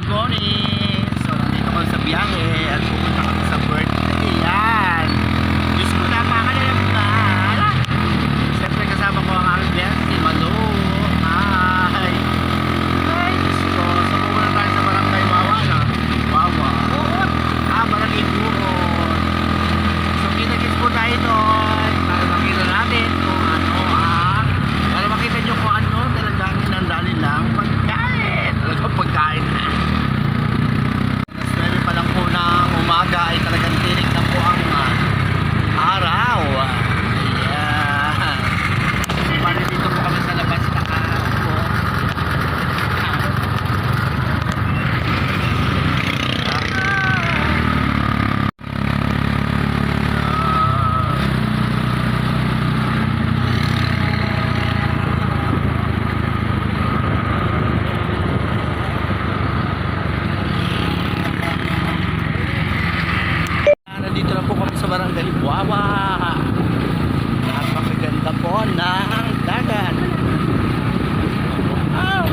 good morning. So, nandito ko sa biyahe at pupunta kami sa birthday. Yan. Diyos ko, napakalalam na. Siyempre kasama ko ang aking bestie, Malo. Hi. Ay, Diyos ko. So, pupunta tayo sa barangay Wawa na. Wawa. Ah, barangay Buhon. So, kita-kits po tayo doon. Para makita natin kung ano ang... Para makita nyo kung ano talagang inandali lang pagkain. Talagang pagkain na. Alas 9 pa lang po ng umaga ay talagang tirik na po ang ah, araw. Ayan. So, bali dito po kami sa labas na po. Ah, Nandito na po kami sa barangay Wawa. Napakaganda po ng dagat. Wow!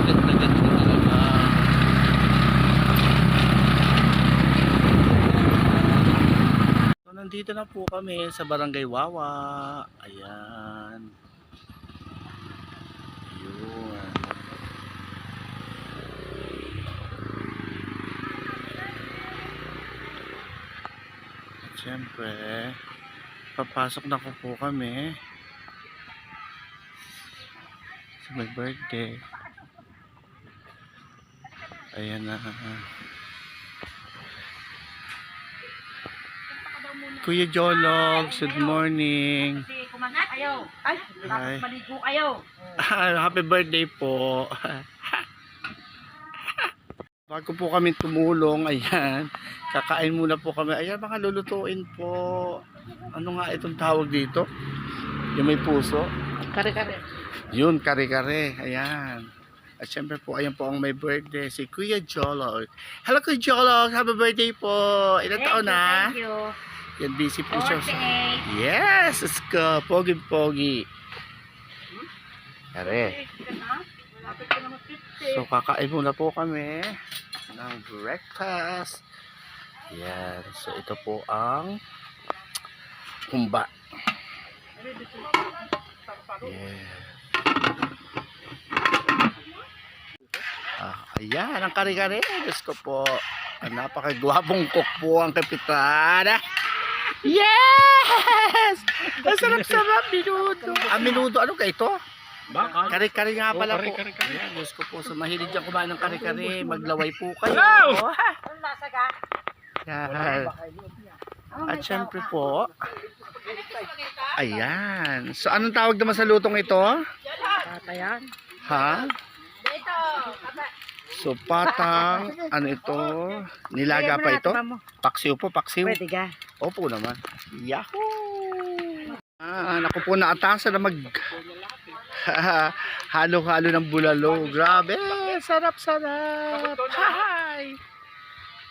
Ganda ganda talaga. So, nandito na po kami sa barangay Wawa. Ayan. Ayun. At syempre, papasok na ko po kami sa my birthday. Ayan na. Kuya Jolog, good morning. Kayo. Ay, maligo kayo. Happy birthday po. Bago po kami tumulong, ayan, kakain muna po kami. Ayan, mga lulutuin po. Ano nga itong tawag dito? Yung may puso? Kare-kare. Yun, kare-kare. Ayan. At syempre po, ayan po ang may birthday, si Kuya Jolog. Hello, Kuya Jolog. Happy birthday po. Ilan taon na? Thank you. Yan, busy po siya. 48. Yes, let's go. Pogi-pogi. Mag-50. So, kakain muna po kami ng breakfast. Yan. So, ito po ang humba. Yeah. Ah, ayan, ang kare-kare. Diyos ko po. Napakagwapong cook po ang kapitana. Yes! Ang sarap-sarap, minudo. Ah, minudo. Ano ka ito? Baka. Kare-kare nga pala Oh, po. Ayan, Diyos ko po. So, mahilig dyan kumain ng kare-kare. Maglaway po kayo. Ang lasa ka? Yan. At syempre po, ayan. So, anong tawag naman sa lutong ito? Tata yan. Ha? Dito. So, patang, ano ito? Nilaga pa ito? Paksiw po, paksiw. Pwede ka. Opo naman. Yahoo! Ah, naku po, naatasan na mag halo-halo ng bulalo. Grabe, sarap-sarap. Hi!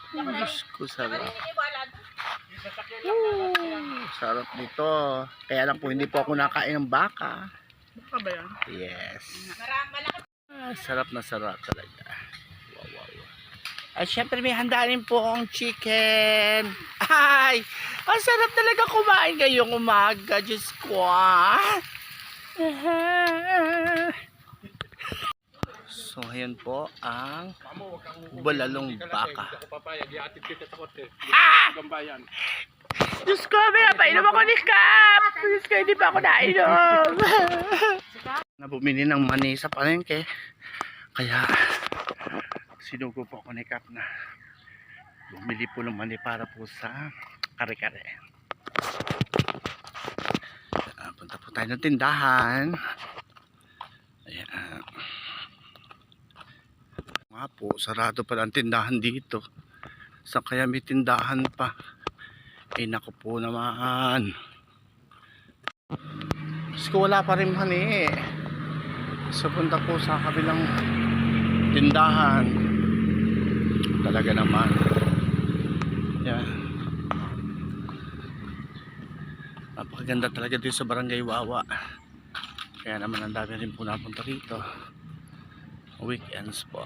Diyos ko, sarap. Woo, sarap nito. Kaya lang po, hindi po ako nakain ng baka. Baka ba yan? Yes. Ah, sarap na sarap talaga. At syempre may handa rin po ang chicken. Ay! Ang sarap talaga kumain ngayong umaga. Diyos ko ah. So, ayan po ang bulalong baka. Ah! Diyos ko, may napainom ako ni Kap. Diyos ko, hindi pa ako nainom. na bumili ng mani sa palengke. Kaya, sinugo po ako ni Kap na bumili po ng mani para po sa kare-kare. Ah, punta po tayo ng tindahan. Ayan. Nga po, sarado pa ang tindahan dito. Sa kaya may tindahan pa. Eh naku po naman. Ko wala pa rin mani eh. So punta po sa kabilang tindahan. Talaga naman. Yan. Napakaganda talaga dito sa Barangay Wawa. Kaya naman ang dami rin po napunta rito. Weekends po.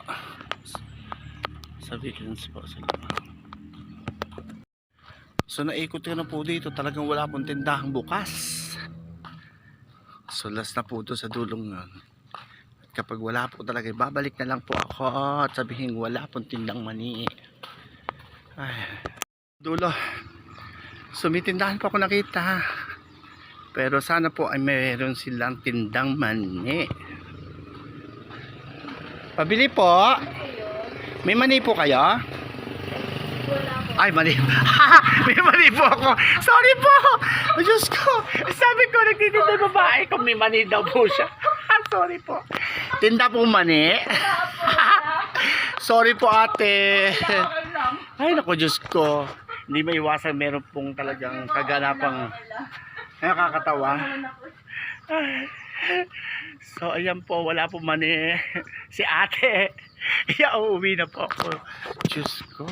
Sa weekends po sila. So naikot ko na po dito, talagang wala pong tindahang bukas. So last na po ito sa dulong yun. Kapag wala po talaga, babalik na lang po ako at sabihin wala pong tindang mani. Ay, dulo. So may tindahan po ako nakita. Pero sana po ay mayroon silang tindang mani. Pabili po. May mani po kayo? Ay, mali. may mali po ako. Sorry po. Oh, Diyos ko. Sabi ko, nagtitinda babae kung may mani daw po siya. Sorry po. Tinda po mani. Sorry po ate. Ay, naku, Diyos ko. Hindi maiwasan meron pong talagang kaganapang nakakatawa. So, ayan po, wala po mani. Si ate. Iya, uuwi na po ako. Diyos ko.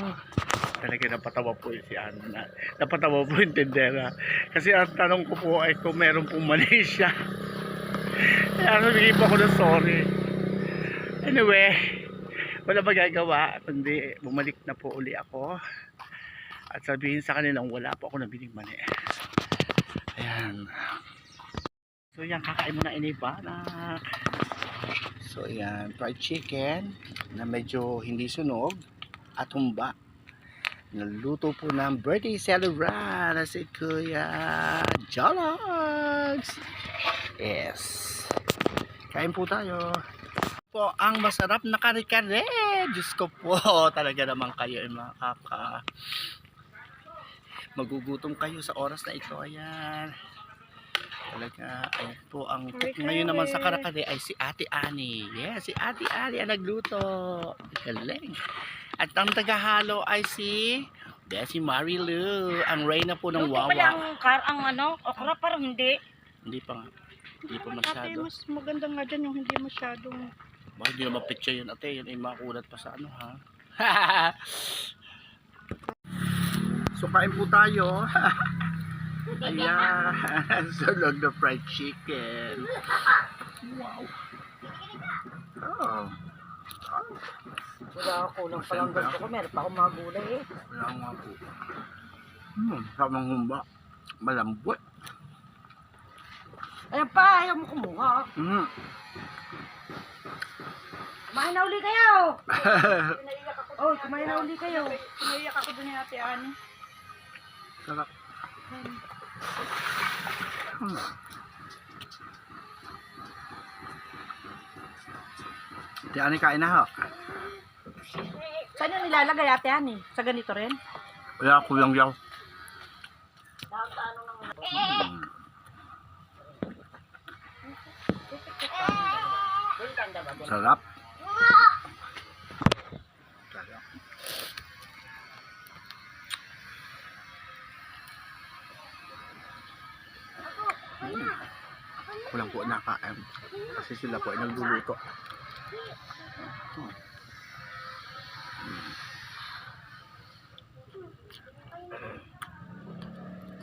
Talaga napatawa po si Ana. Na, napatawa po yung tendera. Kasi ang tanong ko po ay kung meron pong mali siya. Kaya nabigay po ako ng sorry. Anyway, wala magagawa. Kundi bumalik na po uli ako. At sabihin sa kanilang wala po ako nabiling mani. Ayan. So yan, kakain mo na inibanak. So yan, fried chicken na medyo hindi sunog at humba. Naluto po ng birthday celebrant na si Kuya Jologs. Yes. Kain po tayo. Po ang masarap na kare-kare. Diyos ko po, talaga naman kayo ay makaka magugutom kayo sa oras na ito. Ayan. Talaga, ayan po ang cook ngayon naman sa karakare ay si Ate Ani. Yes, si Ate Ani ang nagluto. Galing. At ang tagahalo ay si Desi Marilu, ang reyna po ng Luto pa lang Wawa. kar ang ano, okra parang hindi. Hindi pa nga. Hindi pa Ate, masyado. mas maganda nga dyan yung hindi masyadong... Bakit hindi naman picture yun ate? Yun ay makulat pa sa ano ha? so kain po tayo. Ayan. Sunog na fried chicken. Wow. Oh. Wala ako kulang pa lang gusto ko. Meron pa akong mga gulay eh. Wala nga po. Hmm, samang humba. Malambot. Ayan pa, ayaw mo kumuha. Hmm. Kumain na uli kayo! oh, kumain na uli kayo. Pinaiyak ako dun ni Ate Ani. Sarap. Hmm. Di ani kain na ho. Saan yung nilalagay Ate Ani? Sa ganito rin? Wala kulang yaw. Sarap. Kulang po nakain. Kasi sila po ay nagluluto.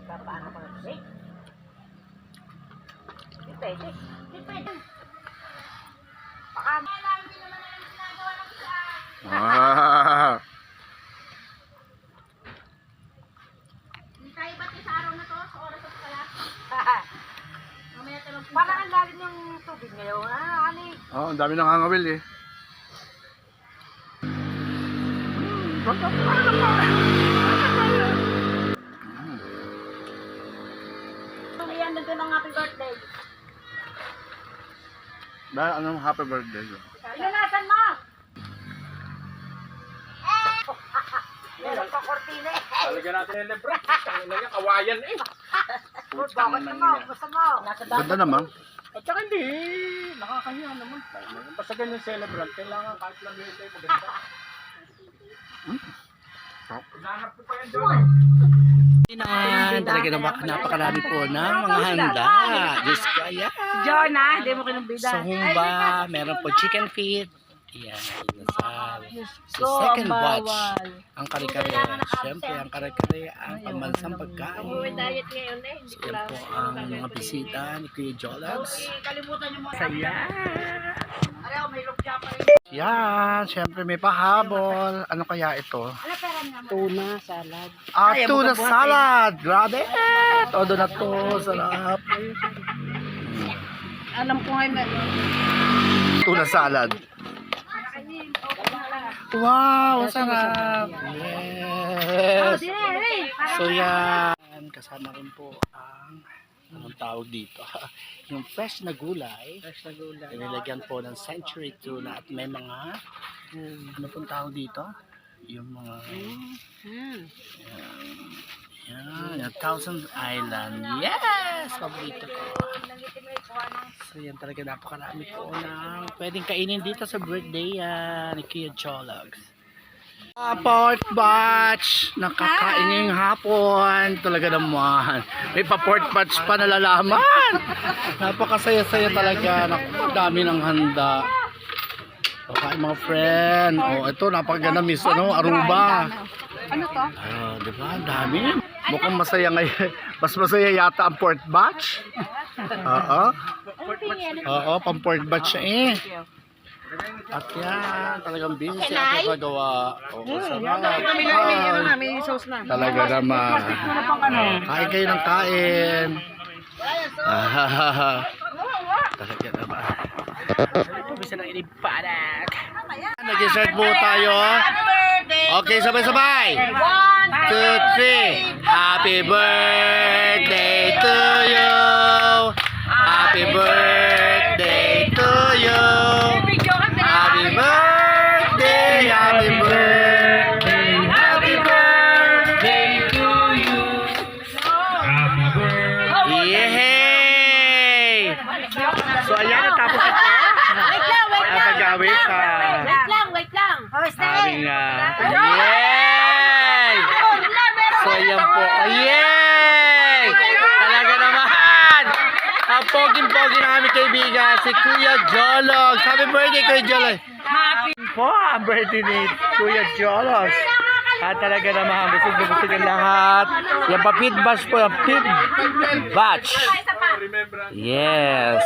Paano pa kasi? Hindi pwede. Hindi pwede. Baka... Ah. Tayo ba sa araw na to? Sa oras at pala? Mamaya tayo mag- Parang ang lalim yung tubig ngayon. Ah, ani. Oh, ang dami nangangawil eh. Ayan, nandun ang happy birthday. Dahil anong happy birthday yun? Inanasan mo! Meron pa kortina eh. Talaga natin celebrate. Tangina niya, kawayan eh. Bakit mo? Gusto mo? Ganda naman. At saka hindi, nakakanya naman. Basta ganyan celebrant, kailangan kahit lang yun tayo maganda. Hinahanap ko pa yan doon. Yan, talaga naman napakarami po ng mga handa. Diyos ko, ayan. Jonah, hindi mo kinumbida. Sa humba, meron po chicken feet. Yan, nasal. Sa second bawal. ang kare-kare. Siyempre, ang kare-kare, ang pambansang pagkain. Diet ngayon eh. So, yan po ang mga bisita ni Kuya mo. Saya. Yan, syempre may pahabol. Ano kaya ito? Ano? Tuna, salad. Ah, tuna salad. Grabe. Todo na to. Sarap. Alam ko ngayon. Tuna salad. Wow, sarap. Yes. So yan, kasama rin po ang anong tawag dito? yung fresh na gulay. Fresh na gulay. Inilagyan po ng century tuna at may mga ano pong tawag dito? Yung mga yan, yung Thousand Island. Yes! Paborito ko. So yan talaga napakarami po ng pwedeng kainin dito sa birthday yan ni Kia Chologs. Ah, pork batch! Nakakain ngayong hapon. Talaga naman. May pa pork batch pa nalalaman. Napakasaya-saya talaga. Naku, dami ng handa. Okay, mga friend. Oh, ito, napakaganda miss, ano, Aruba. Ano to? Ah, di ba? Ang dami. Mukhang masaya ngayon. Mas masaya yata ang pork batch. Oo. Oo, pang pork batch siya eh. At yan, talagang busy si ate pagawa. Oo, sarap. Ah, May sauce na. Talaga naman. Kain kayo ng kain. Ah, talaga naman. Bisa ng inipadak. Nag-start po tayo. Okay, sabay-sabay. One, two, three. Happy birthday to you. Happy birthday to you. Happy birthday, happy birthday, happy birthday to you. Yay! So ayan, natapos ito. Wait lang, wait Ang lang. pag-awit sa Wait lang, wait lang. Oh, aming uh, Yay! So ayan po. Oh, yay! Talaga naman! Ang poging-pogi ng aming kaibigan, si Kuya Jolog. Happy birthday, Kuya Jolog. Happy po ang birthday ni Kuya Jolog. At talaga naman, busog na busog ang lahat. Yung pa pit batch po, yung pit batch. Yes.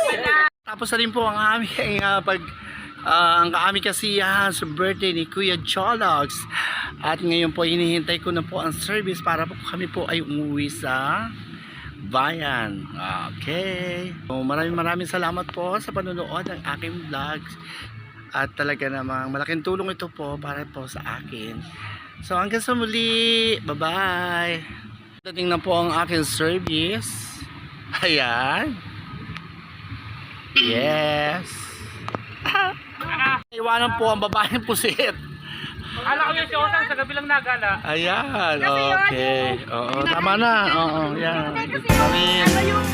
Tapos na rin po ang aming uh, pag ah, ang aming kasiyahan sa birthday ni Kuya Jologs. At ngayon po hinihintay ko na po ang service para po kami po ay umuwi sa bayan. Okay. So, maraming maraming salamat po sa panonood ng aking vlogs. At talaga namang malaking tulong ito po para po sa akin. So hanggang sa muli. Bye-bye. Dating na po ang aking service. Ayan. Yes. Iwanan po ang babaeng pusit. Ala ko yung si Osang sa gabi lang nagala. Ayan. Okay. Oo, tama na. Oo, yan. Ano yung